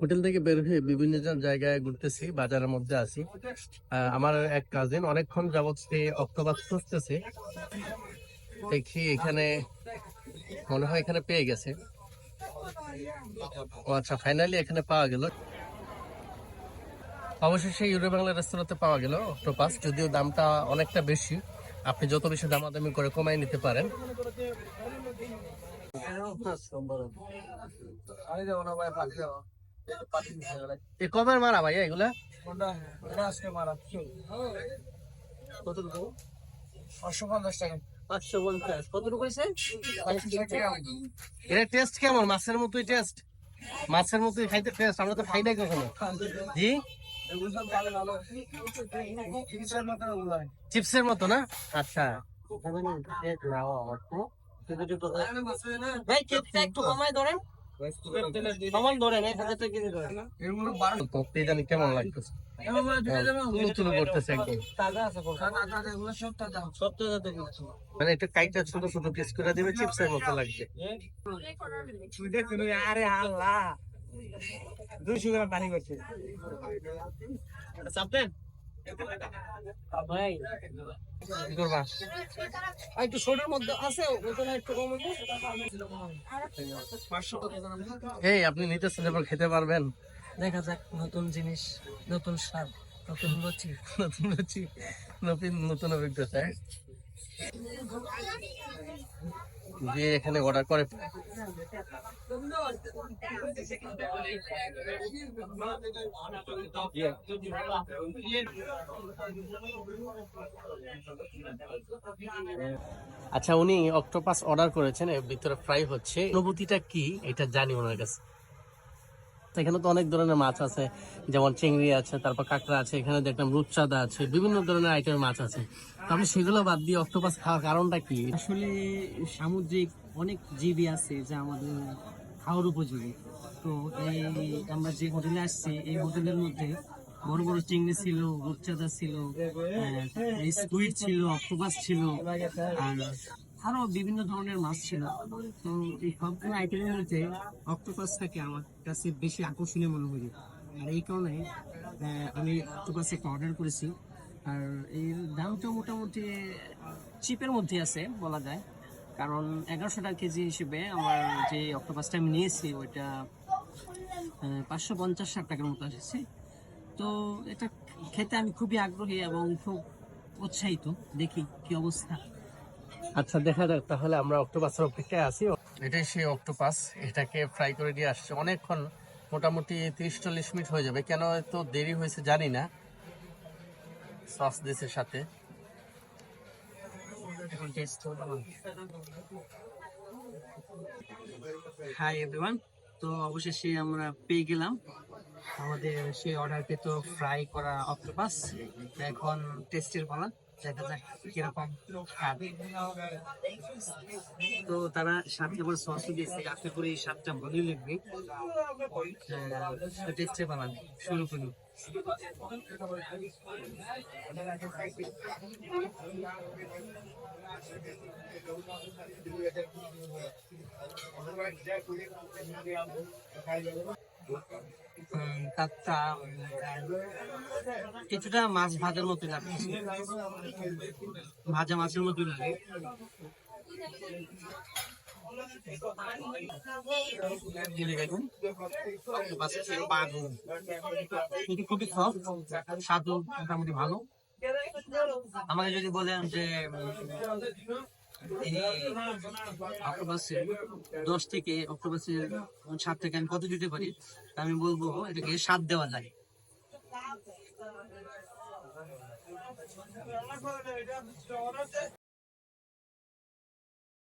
Hotel থেকে বের হয়ে বিভিন্ন জায়গায় ঘুরতেছি, বাজারের মধ্যে আছি। আমার এক কাজিন অনেকক্ষণ যাবৎ সে অক্টোপাস খুঁজতেছে। দেখি এখানে, মনে হয় এখানে পেয়ে গেছে। ও আচ্ছা ফাইনালি এখানে পাওয়া গেল। অবশেষে ইউরো বাংলা রেস্তোরাঁতে পাওয়া গেল অক্টোপাস যদিও দামটা অনেকটা বেশি। আপনি যত বেশি দামাদামি করে কমাই নিতে পারেন। এ কবের মারা ভাইয়া এগুলা? কতটুকু? পাঁচশো পঞ্চাশ টাকা। পাঁচশো পঞ্চাশ। কতটুকু হয়েছে? এটা টেস্ট কেমন? মাছের মতোই টেস্ট মাছের মতোই খাইতে টেস্ট আমরা তো খাই নাই কখনো। জি? চিপসের মতো না আচ্ছা। ভাই একটু কমায় ধরেন। কমান লাগতেছে? মানে একটু কাইটা ছোট ছোট পিস করে দিবে চিপসের মতো লাগছে আরে আল্লাহ। দুইশো গ্রাম পানি করছে। চাপতেন আর একটু মধ্যে আছে ওখানে একটু কম এই আপনি নিতে এবার খেতে পারবেন। দেখা যাক নতুন জিনিস নতুন স্বাদ নতুন রুচি। নতুন রুচি নতুন নতুন অভিজ্ঞতা। যে এখানে অর্ডার করে। আচ্ছা উনি অক্টোপাস অর্ডার করেছেন ভিতরে ফ্রাই হচ্ছে। অনুভূতিটা কি? এটা জানি ওনার কাছে। এখানে তো অনেক ধরনের মাছ আছে, যেমন চিংড়ি আছে, তারপর কাঁকড়া আছে, এখানে দেখলাম রূপচাঁদা আছে, বিভিন্ন ধরনের আইটেমের মাছ আছে। তো আপনি সেগুলো বাদ দিয়ে অক্টোপাস খাওয়ার কারণটা কি? আসলে সামুদ্রিক অনেক জীবই আছে যা আমাদের খাওয়ার উপযোগী। তো এই আমরা যে হোটেলে আসছি, এই হোটেলের মধ্যে বড় বড় চিংড়ি ছিল, রূপচাঁদা ছিল স্কুইড ছিল অক্টোপাস ছিল, আর আরও বিভিন্ন ধরনের মাছ ছিল। তো এই সবগুলো আইটেমের মধ্যে অক্টোপাসটাকে আমার কাছে বেশি আকর্ষণীয় মনে হয় আর এই কারণে আমি অক্টোপাস একটা অর্ডার করেছি। আর এর দামটা মোটামুটি চিপের মধ্যে আছে বলা যায়। কারণ এগারোশো টাকা কেজি হিসেবে আমার যে অক্টোপাসটা আমি নিয়েছি, ওইটা পাঁচশো পঞ্চাশ ষাট টাকার মতো এসেছে তো এটা খেতে আমি খুবই আগ্রহী এবং খুব উৎসাহিত। দেখি কি অবস্থা। আচ্ছা দেখা যাক, তাহলে আমরা অক্টোপাসের অপেক্ষায় আছি। এটাই সেই অক্টোপাস, এটাকে ফ্রাই করে দিয়ে আসছে। অনেকক্ষণ, মোটামুটি তিরিশ চল্লিশ মিনিট হয়ে যাবে। কেন এত দেরি হয়েছে জানি না। সস দিছে সাথে। হাই এভরিওয়ান তো অবশেষে আমরা পেয়ে গেলাম। আমাদের সেই অর্ডার অর্ডারকৃত ফ্রাই করা অক্টোপাস এখন টেস্টের পালা। তো তারা সাথে আবার সসও দিয়েছে। আশা করি এই স্বাদটা ভালোই লাগবে। টেস্টের পালা শুরু করি কিছুটা মাছ ভাজার মতো লাগে ভাজা মাছের মতো লাগে। খুবই সফট স্বাদও মোটামুটি ভালো। আমাকে যদি বলেন যে অক্টোপাসের দশ থেকে, অক্টোপাসের সাত থেকে আমি কত দিতে পারি? আমি বলব এটাকে সাত দেওয়া যায়।